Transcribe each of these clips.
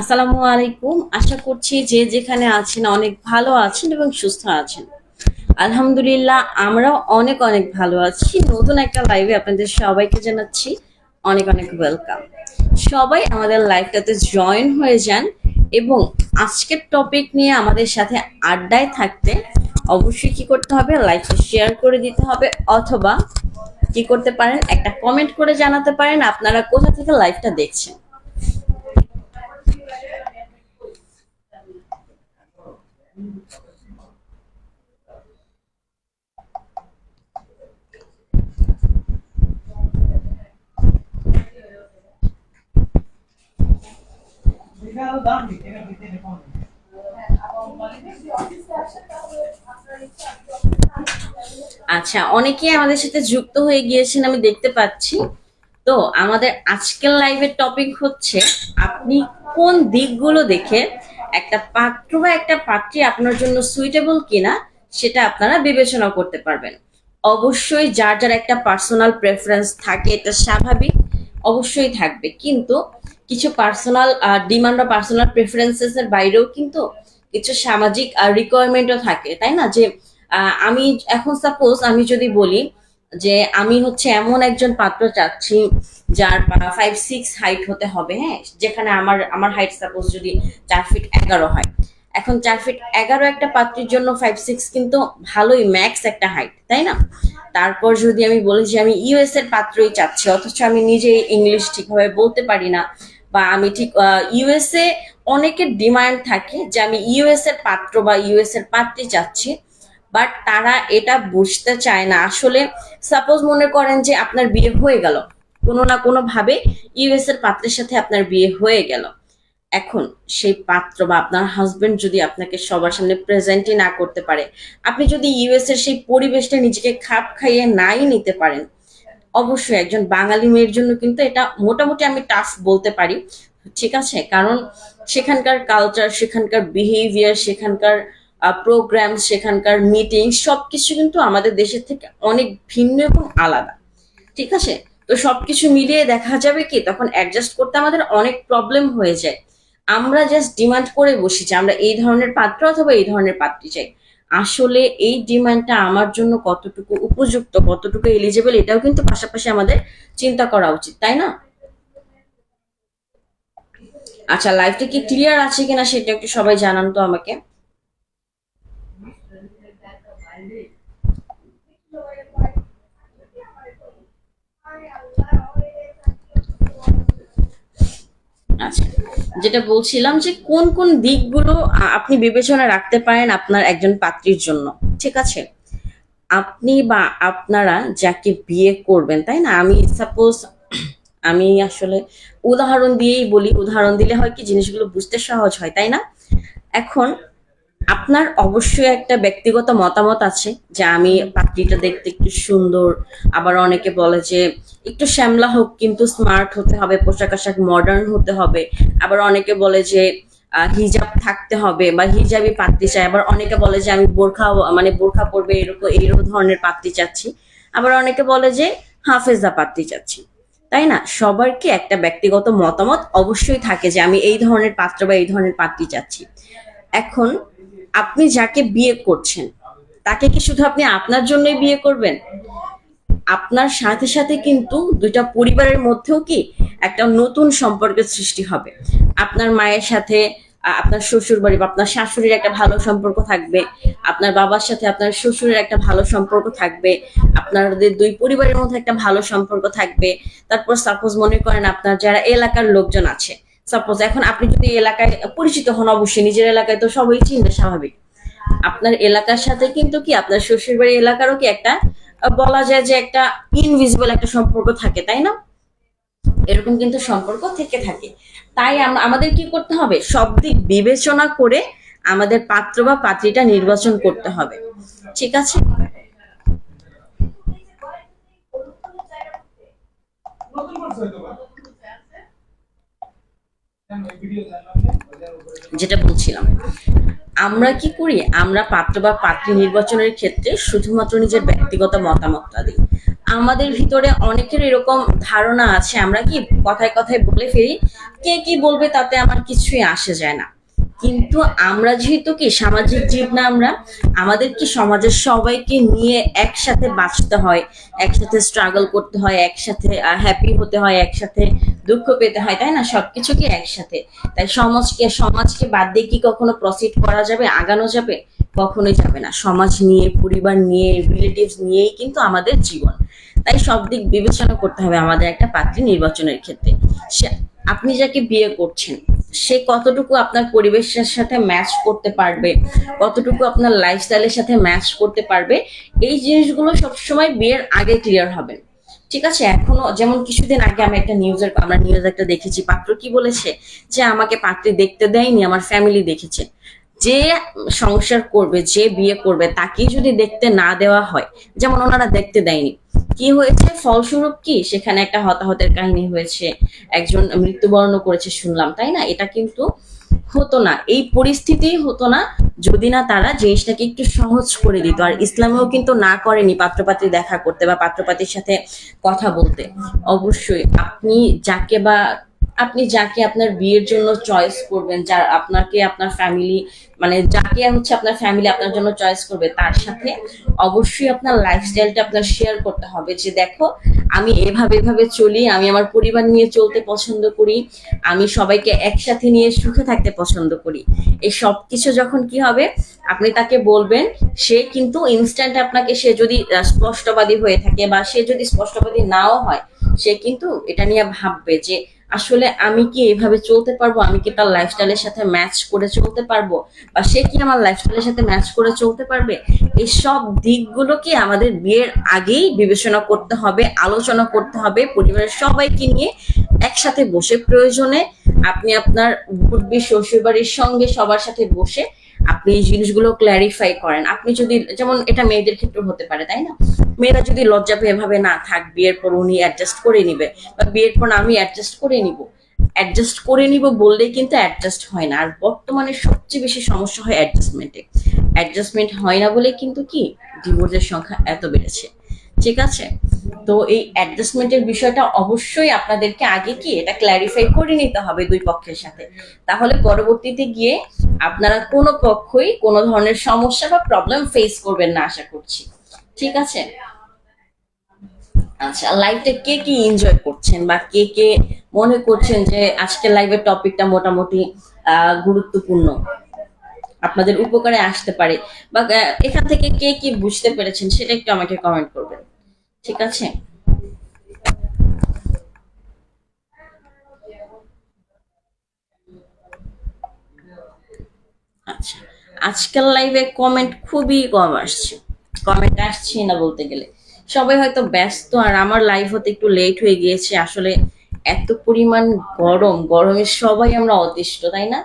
আসসালামু আলাইকুম। আশা করছি যে যেখানে আছেন অনেক ভালো আছেন এবং সুস্থ আছেন। আলহামদুলিল্লাহ, আমরাও অনেক অনেক ভালো আছি। নতুন একটা লাইভে আপনাদের সবাইকে জানাচ্ছি অনেক অনেক ওয়েলকাম সবাই আমাদের লাইভটাতে জয়েন হয়ে যান এবং আজকের টপিক নিয়ে আমাদের সাথে আড্ডায় থাকতে অবশ্যই কি করতে হবে? লাইভটা শেয়ার করে দিতে হবে অথবা কি করতে পারেন? একটা কমেন্ট করে জানাতে পারেন। আপনারা কোথা থেকে লাইভটা দেখছেন? আচ্ছা অনেকেই আমাদের সাথে যুক্ত হয়ে গিয়েছেন, আমি দেখতে পাচ্ছি। তো আমাদের আজকের লাইভের টপিক হচ্ছে, আপনি কোন দিকগুলো দেখে একটা পাত্র বা একটা পাত্রী আপনার জন্য সুইটেবল কিনা, সেটা আপনারা বিবেচনা করতে পারবেন। অবশ্যই যার যার একটা পার্সোনাল প্রেফারেন্স থাকে, এটা স্বাভাবিক, অবশ্যই থাকবে। কিন্তু কিছু পার্সোনাল ডিমান্ড বা পার্সোনাল প্রেফারেন্সেস এর বাইরেও কিন্তু কিছু সামাজিক রিকোয়ারমেন্টও থাকে, তাই না? যে আমি এখন সাপোজ আমি যদি বলি যে আমি হচ্ছে এমন একজন পাত্র চাচ্ছি যার ফাইভ সিক্স হাইট হতে হবে হ্যাঁ? যেখানে আমার আমার হাইট সাপোজ যদি চার ফিট এগারো হয়। এখন চার ফিট এগারো একটা পাত্রীর জন্য ফাইভ সিক্স কিন্তু ভালোই ম্যাক্স একটা হাইট তাই না? তারপর যদি আমি বলি যে আমি ইউএস এর পাত্রই চাচ্ছি, অথচ আমি নিজে ইংলিশ ঠিকভাবে বলতে পারি না, বা আমি ঠিক ইউএসএ অনেকের ডিমান্ড থাকে যে আমি ইউএস এর পাত্র বা ইউএস এর পাত্রী চাচ্ছি বাট তারা এটা বুঝতে চায় না। আসলে সাপোজ মনে করেন যে আপনার বিয়ে হয়ে গেল। কোনো না কোনো ভাবে ইউএস এর পাত্রের সাথে আপনার বিয়ে হয়ে গেল। এখন সেই পাত্র বা আপনার হাজবেন্ড যদি আপনাকে সবার সামনে প্রেজেন্টই না করতে পারে, আপনি যদি ইউএস এর সেই পরিবেশটা নিজেকে খাপ খাইয়ে নাই নিতে পারেন, অবশ্যই একজন বাঙালি মেয়ের জন্য কিন্তু এটা মোটামুটি আমি টাফ বলতে পারি। ঠিক আছে? কারণ সেখানকার কালচার সেখানকার বিহেভিয়ার সেখানকার প্রোগ্রাম সেখানকার মিটিং সবকিছু কিন্তু আমাদের দেশের থেকে অনেক ভিন্ন এবং আলাদা। ঠিক আছে? তো সবকিছু মিলিয়ে দেখা যাবে কি, তখন অ্যাডজাস্ট করতে আমাদের অনেক প্রবলেম হয়ে যায়। আমরা জাস্ট ডিমান্ড করে বসি যে আমরা এই ধরনের পাত্র অথবা এই ধরনের পাত্রী চাই। আসলে এই ডিমান্ডটা আমার জন্য কতটুকু উপযুক্ত, কতটুকু এলিজেবল এটাও কিন্তু পাশাপাশি আমাদের চিন্তা করা উচিত, তাই না? আচ্ছা লাইফটা কি ক্লিয়ার আছে কিনা সেটা একটু সবাই জানান তো আমাকে। আচ্ছা। যেটা বলছিলাম যে কোন কোন দিকগুলো আপনি বিবেচনা রাখতে পারেন আপনার একজন পাত্রীর জন্য। ঠিক আছে? আপনি বা আপনারা যাকে বিয়ে করবেন, তাই না? আমি সাপোজ আমি আসলে উদাহরণ দিয়েই বলি, উদাহরণ দিলে হয় কি জিনিসগুলো বুঝতে সহজ হয়, তাই না? এখন আপনার অবশ্যই একটা ব্যক্তিগত মতামত আছে যে আমি পাত্রীটা দেখতে একটু সুন্দর। আবার অনেকে বলে যে একটু শ্যামলা হোক কিন্তু স্মার্ট হতে হবে, পোশাক আশাক মডার্ন হতে হবে। আবার অনেকে বলে যে হিজাব থাকতে হবে বা হিজাবই পাত্রী চাই। আবার অনেকে বলে যে আমি বোরখা মানে বোরখা পরবে এরকম এইরকম ধরনের পাত্রী চাচ্ছি। আবার অনেকে বলে যে হাফেজা পাত্রী চাচ্ছি। তাই না? সবার কি একটা ব্যক্তিগত মতামত অবশ্যই থাকে যে আমি এই ধরনের পাত্র বা এই ধরনের পাত্রী চাচ্ছি। এখন আপনি যাকে বিয়ে করছেন, তাকে কি শুধু আপনি আপনার জন্যই বিয়ে করবেন? আপনার সাথে সাথে কিন্তু দুইটা পরিবারের মধ্যেও কি একটা নতুন সম্পর্কের সৃষ্টি হবে। আপনার মায়ের সাথে আপনার শ্বশুর বাড়ি বা আপনার শাশুড়ির একটা ভালো সম্পর্ক থাকবে, আপনার বাবার সাথে আপনার শ্বশুরের একটা ভালো সম্পর্ক থাকবে, আপনাদের দুই পরিবারের মধ্যে একটা ভালো সম্পর্ক থাকবে। তারপর সাপোজ মনে করেন আপনার যারা এলাকার লোকজন আছে সাপোজ এখন আপনি যদি এলাকায় পরিচিত হন, অবশ্যই নিজের এলাকায় তো সবাই চিনবে, স্বাভাবিক। আপনার এলাকার সাথে কিন্তু কি, আপনার শ্বশুর বাড়ি এলাকারও কি একটা বলা যায় যে একটা ইনভিজিবল একটা সম্পর্ক থাকে, তাই না? এরকম কিন্তু সম্পর্ক থেকে থাকে। তাই আমাদের কি করতে হবে? সব দিক বিবেচনা করে আমাদের পাত্র বা পাত্রীটা নির্বাচন করতে হবে। ঠিক আছে? যেটা বলছিলাম। আমরা কি করি? আমরা পাত্র বা পাত্রী নির্বাচনের ক্ষেত্রে শুধুমাত্র নিজের ব্যক্তিগত মতামতটা দিই। আমাদের ভিতরে অনেকের এরকম ধারণা আছে। আমরা কি কথায় কথায় বলে ফেলি? কে কি বলবে তাতে আমার কিছুই আসে যায় না। কিন্তু আমরা যেহেতু কি সামাজিক জীব না আমরা, আমাদের কি সমাজের সবাইকে নিয়ে একসাথে বাঁচতে হয়, একসাথে স্ট্রাগল করতে হয়, একসাথে হ্যাপি হতে হয়, একসাথে দুঃখ পেতে হয়, তাই না? সবকিছু কি একসাথে? তাই সমাজকে সমাজকে বাদ দিয়ে কি কখনো প্রসিড করা যাবে, আগানো যাবে? কখনোই যাবে না। সমাজ নিয়ে, পরিবার নিয়ে রিলেটিভস নিয়েই কিন্তু আমাদের জীবন। তাই সব দিক বিবেচনা করতে হবে আমাদের একটা পাত্রী নির্বাচনের ক্ষেত্রে। আপনি যাকে বিয়ে করছেন সে কতটুকু আপনার পরিবেশের সাথে ম্যাচ করতে পারবে? কতটুকু আপনার লাইফস্টাইলের সাথে ম্যাচ করতে পারবে? এই জিনিসগুলো সবসময় বিয়ের আগে ক্লিয়ার হবে। ঠিক আছে? এখনও যেমন কিছুদিন আগে আমি একটা নিউজের আমরা নিউজ একটা দেখেছি, পাত্র কি বলেছে? যে আমাকে পাত্রী দেখতে দেয়নি, আমার ফ্যামিলি দেখেছে। যে সংসার করবে, যে বিয়ে করবে তাকে যদি দেখতে না দেওয়া হয়, যেমন ওনারা দেখতে দেয়নি। কি হয়েছে? ফলস্বরূপ কি? সেখানে একটা হতাহতের কাহিনী হয়েছে, একজন মৃত্যুবরণ করেছে শুনলাম, তাই না? এটা কিন্তু হতো না। এই পরিস্থিতি হতো না যদি না তারা জিনিসটাকে একটু সহজ করে দিত। আর ইসলামেও কিন্তু না করেনি পাত্রপাত্রী দেখা করতে বা পাত্রপাত্রীর সাথে কথা বলতে। অবশ্যই আপনি যাকে বা আপনি যাকে আপনার বিয়ের জন্য চয়েস করবেন, যার আপনাকে, আপনার ফ্যামিলি মানে যাকে হচ্ছে আপনার ফ্যামিলি আপনার জন্য চয়েস করবে, তার সাথে অবশ্যই আপনার লাইফস্টাইলটা আপনার শেয়ার করতে হবে যে দেখো, আমি এভাবে এভাবে চলি, আমি আমার পরিবার নিয়ে চলতে পছন্দ করি, আমি সবাইকে একসাথে নিয়ে সুখে থাকতে পছন্দ করি। এই সব কিছু যখন কি হবে? আপনি তাকে বলবেন, সে কিন্তু ইনস্ট্যান্ট আপনাকে, সে যদি স্পষ্টবাদী হয়ে থাকে বা সে যদি স্পষ্টবাদী নাও হয়, সে কিন্তু এটা নিয়ে ভাববে যে আসলে আমি কি এভাবে চলতে পারব? আমি কি তার লাইফস্টাইলের সাথে ম্যাচ করে চলতে পারব? বা সে কি আমার লাইফস্টাইলের সাথে ম্যাচ করে চলতে পারবে? এই সব দিকগুলো কি আমাদের বিয়ের আগেই বিবেচনা করতে হবে, আলোচনা করতে হবে। পরিবারের সবাইকে নিয়ে একসাথে বসে প্রয়োজনে আপনি আপনার শ্বশুর বাড়ির সঙ্গে সবার সাথে বসে আপনি জিনিসগুলো ক্ল্যারিফাই করেন। আপনি যদি, যেমন এটা মেয়েদের ক্ষেত্রে হতে পারে, তাই না? মেয়েরা যদি লজ্জা পেয়ে ভাবে, না, থাক, বিয়ের পর উনি অ্যাডজাস্ট করে নিবে বা বিয়ের পর আমি অ্যাডজাস্ট করে নিব। অ্যাডজাস্ট করে নিব বললেই কিন্তু অ্যাডজাস্ট হয় না। আর বর্তমানে সবচেয়ে বেশি সমস্যা হয় অ্যাডজাস্টমেন্টে অ্যাডজাস্টমেন্ট হয় না বলে কিন্তু কি? ডিভোর্সের সংখ্যা এত বেড়েছে। ঠিক আছে? তো এই অ্যাডজাস্টমেন্টের বিষয়টা অবশ্যই আপনাদেরকে আগে কি এটা ক্ল্যারিফাই করে নিতে হবে দুই পক্ষের সাথে। তাহলে পরবর্তীতে গিয়ে আপনারা কোনো পক্ষই কোনো ধরনের সমস্যা বা প্রবলেম ফেস করবেন না আশা করছি। ঠিক আছে? আচ্ছা লাইভটা কে কি এনজয় করছেন বা কে কে মনে করছেন যে আজকের লাইভের টপিকটা মোটামুটি গুরুত্বপূর্ণ? আপনাদের উপকারে আসতে পারে। বা এখান থেকে কে কি বুঝতে পেরেছেন সেটা একটু আমাকে কমেন্ট করবেন। ঠিক আছে? আজকাল লাইভে কমেন্ট খুবই কম আসছে। কমেন্ট আসছে না বলতে গেলে। সবাই হয়তো ব্যস্ত, আর আমার লাইভ হতে একটু লেট হয়ে গিয়েছে। আসলে এত পরিমাণ গরম, গরমে সবাই আমরা অতিষ্ঠ, তাই না?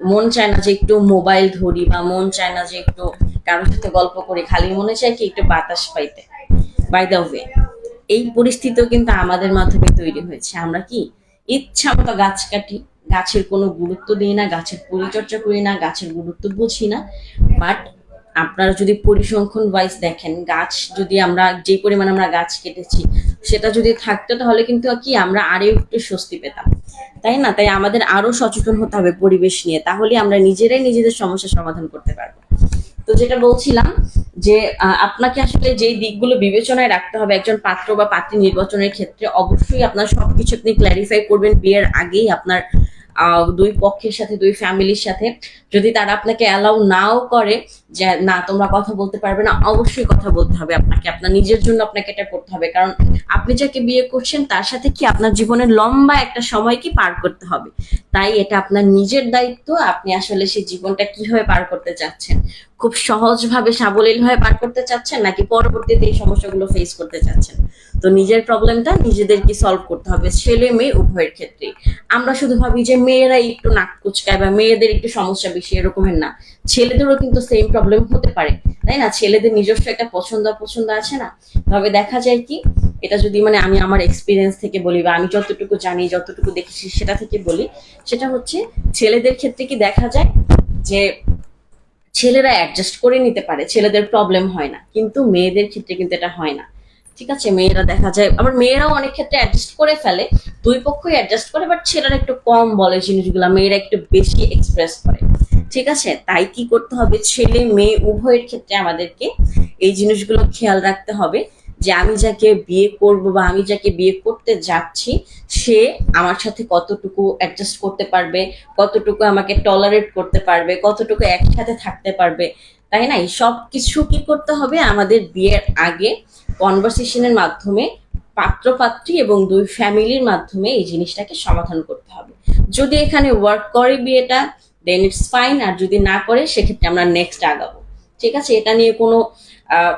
মন চায় না যে একটু মোবাইল ধরি, বা মন চায় না যে একটু কারোর সাথে গল্প করি। খালি মনে চায় কি একটু বাতাস পাইতে। বাই দ্য ওয়ে এই পরিস্থিতিও কিন্তু আমাদের মাধ্যমে তৈরি হয়েছে। আমরা কি ইচ্ছা মতো গাছ কাটি, গাছের কোনো গুরুত্ব দিই না, গাছের পরিচর্যা করি না, গাছের গুরুত্ব বুঝি না। বাট আপনারা যদি পরিসংখ্যান ওয়াইজ দেখেন, গাছ যদি আমরা, যে পরিমাণ আমরা গাছ কেটেছি, সেটা যদি থাকতো তাহলে কিন্তু কি আমরা আরও একটু স্বস্তি পেতাম। তাই না? তাই আমাদের আরও সচেতন হতে হবে পরিবেশ নিয়ে। তাহলে আমরা নিজেরাই নিজেদের সমস্যার সমাধান করতে পারব। তো যেটা বলছিলাম যে আপনাকে আসলে যেই দিকগুলো বিবেচনায় রাখতে হবে, একজন পাত্র বা পাত্রী নির্বাচনের ক্ষেত্রে অবশ্যই আপনার সবকিছু আপনি ক্ল্যারিফাই করবেন বিয়ের আগেই আপনার দুই পক্ষের সাথে, দুই ফ্যামিলির সাথে। যদি তারা আপনাকে অ্যালাউ নাও করে যে, না, তোমরা কথা বলতে পারবে না। অবশ্যই কথা বলতে হবে আপনাকে। আপনার নিজের জন্য আপনাকে এটা করতে হবে। কারণ আপনি যাকে বিয়ে করছেন, তার সাথে কি আপনার জীবনের লম্বা একটা সময় কি পার করতে হবে? তাই এটা আপনার নিজের দায়িত্ব। আপনি আসলে সেই জীবনটা কীভাবে পার করতে চাচ্ছেন? খুব সহজভাবে সাবলীল হয়ে পার করতে চাচ্ছেন, নাকি পরবর্তীতে এই সমস্যাগুলো ফেস করতে চাচ্ছেন? তো নিজের প্রবলেমটা নিজেদেরকে সলভ করতে হবে। ছেলে মেয়ে উভয়ের ক্ষেত্রে আমরা শুধু ভাবি যে, মেয়েরা একটু নাক কুচকায় বা মেয়েদের একটু সমস্যা বেশি, এরকমের না। ছেলেদেরও কিন্তু সেম প্রবলেম হতে পারে, তাই না? ছেলেদের নিজস্ব একটা পছন্দ অপছন্দ আছে না? তবে দেখা যায় কি, এটা যদি মানে আমি আমার এক্সপিরিয়েন্স থেকে বলি বা আমি যতটুকু জানি, যতটুকু দেখেছি সেটা থেকে বলি, সেটা হচ্ছে ছেলেদের ক্ষেত্রে কি দেখা যায় যে ছেলেরা অ্যাডজাস্ট করে নিতে পারে, ছেলেদের প্রবলেম হয় না। কিন্তু মেয়েদের ক্ষেত্রে কিন্তু এটা হয় না। ঠিক আছে? মেয়েরা দেখা যায়, আবার মেয়েরাও অনেক ক্ষেত্রে অ্যাডজাস্ট করে ফেলে, দুই পক্ষই অ্যাডজাস্ট করে বাট ছেলেরা একটু কম বলে জিনিসগুলো, মেয়েরা একটু বেশি এক্সপ্রেস করে। ঠিক আছে? তাই কি করতে হবে? ছেলে, মেয়ে, উভয়ের ক্ষেত্রে আমাদেরকে এই জিনিসগুলো খেয়াল রাখতে হবে যে আমি যাকে বিয়ে করব বা আমি যাকে বিয়ে করতে যাচ্ছি, সে আমার সাথে কতটুকু অ্যাডজাস্ট করতে পারবে? কতটুকু আমাকে টলারেট করতে পারবে? কতটুকু একসাথে থাকতে পারবে? তাই না? সব কিছু কি করতে হবে? আমাদের বিয়ের আগে কনভারসেশনের মাধ্যমে পাত্রপাত্রী এবং দুই ফ্যামিলির মাধ্যমে এই জিনিসটাকে সমাধান করতে হবে। যদি এখানে ওয়ার্ক করে বিয়েটা দেন ইটস ফাইন আর যদি না করে, সেক্ষেত্রে আমরা নেক্সট আগাবো। ঠিক আছে? এটা নিয়ে কোনো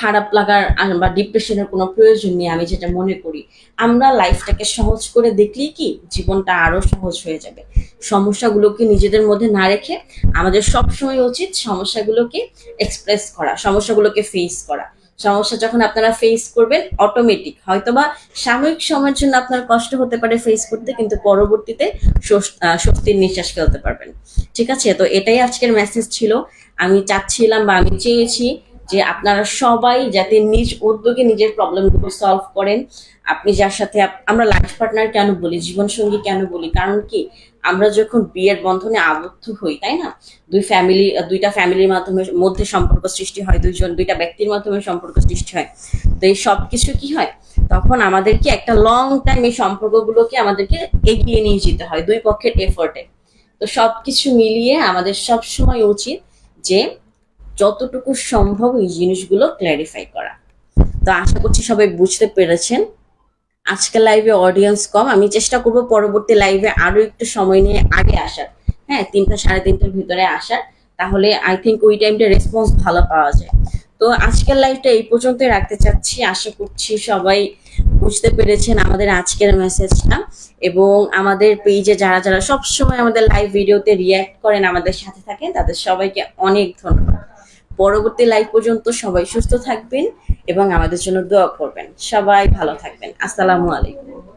খারাপ লাগার বা ডিপ্রেশনের কোনো প্রয়োজন নেই, আমি যেটা মনে করি। আমরা লাইফটাকে সহজ করে দেখলেই কি, জীবনটা আরও সহজ হয়ে যাবে। সমস্যাগুলোকে নিজেদের মধ্যে না রেখে, আমাদের সবসময় উচিত সমস্যাগুলোকে এক্সপ্রেস করা, সমস্যাগুলোকে ফেস করা। সমস্যা যখন আপনারা ফেস করবেন অটোমেটিক হয়তোবা সাময়িক সময়ের জন্য আপনার কষ্ট হতে পারে ফেস করতে, কিন্তু পরবর্তীতে স্বস্তির নিঃশ্বাস ফেলতে পারবেন। ঠিক আছে? তো এটাই আজকের মেসেজ ছিল। আমি চাচ্ছিলাম বা আমি চেয়েছি যে আপনারা সবাই যাতে নিজ উদ্যোগে নিজের প্রবলেমগুলো সলভ করেন। আপনি যার সাথে আমরা লাইফ পার্টনার কেন বলি, জীবনসঙ্গী কেন বলি? কারণ কি? আমরা যখন বিয়ের বন্ধনে আবদ্ধ হই, তাই না? দুই ফ্যামিলি দুইটা ফ্যামিলির মাধ্যমে মধ্যে সম্পর্ক সৃষ্টি হয়, দুইজন, দুইটা ব্যক্তির মাধ্যমে সম্পর্ক সৃষ্টি হয়। তো এই সব কিছু কি হয়? তখন আমাদেরকে একটা লং টাইম এই সম্পর্কগুলোকে আমাদেরকে এগিয়ে নিয়ে যেতে হয়, দুই পক্ষের এফোর্টে তো সবকিছু মিলিয়ে আমাদের সব সময় উচিত যে যতটুকু সম্ভব এই জিনিসগুলো ক্ল্যারিফাই করা। তো আশা করছি সবাই বুঝতে পেরেছেন। আজকের লাইভে অডিয়েন্স কম। আমি চেষ্টা করব পরবর্তী লাইভে আরও একটু সময় নিয়ে আগে আসার। হ্যাঁ তিনটা, সাড়ে তিনটার ভিতরে আসার। তাহলে আই থিঙ্ক ওই টাইমটা রেসপন্স ভালো পাওয়া যায়। তো আজকের লাইভটা এই পর্যন্তই রাখতে চাচ্ছি। আশা করছি সবাই বুঝতে পেরেছেন আমাদের আজকের মেসেজটা এবং আমাদের পেজে যারা যারা সবসময় আমাদের লাইভ ভিডিওতে রিয়্যাক্ট করেন, আমাদের সাথে থাকেন, তাদের সবাইকে অনেক ধন্যবাদ। পরবর্তী লাইভ পর্যন্ত সবাই সুস্থ থাকবেন এবং আমাদের জন্য দোয়া করবেন। সবাই ভালো থাকবেন। আসসালামু আলাইকুম।